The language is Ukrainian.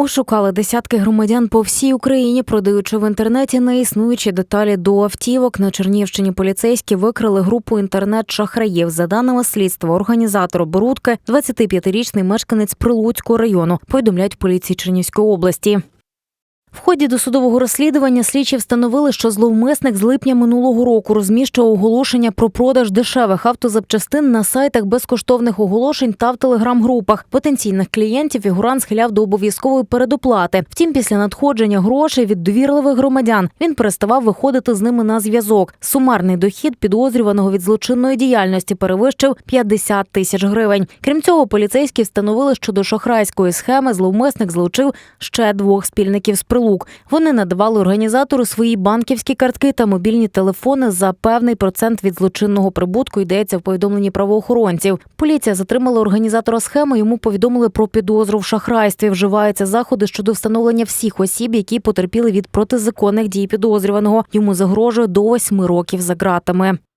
Ошукали десятки громадян по всій Україні, продаючи в інтернеті неіснуючі деталі до автівок. На Чернівщині поліцейські викрили групу інтернет-шахраїв. За даними слідства, організатор оборудки – 25-річний мешканець Прилуцького району. Повідомляють поліції Чернівської області. В ході досудового розслідування слідчі встановили, що зловмисник з липня минулого року розміщував оголошення про продаж дешевих автозапчастин на сайтах безкоштовних оголошень та в телеграм-групах. Потенційних клієнтів фігурант схиляв до обов'язкової передоплати. Втім, після надходження грошей від довірливих громадян він переставав виходити з ними на зв'язок. Сумарний дохід підозрюваного від злочинної діяльності перевищив 50 тисяч гривень. Крім цього, поліцейські встановили, що до шахрайської схеми зловмисник злучив ще двох спільників з прилук. Вони надавали організатору свої банківські картки та мобільні телефони за певний процент від злочинного прибутку. Йдеться в повідомленні правоохоронців. Поліція затримала організатора схеми. Йому повідомили про підозру в шахрайстві. Вживаються заходи щодо встановлення всіх осіб, які потерпіли від протизаконних дій підозрюваного. Йому загрожує до восьми років за ґратами.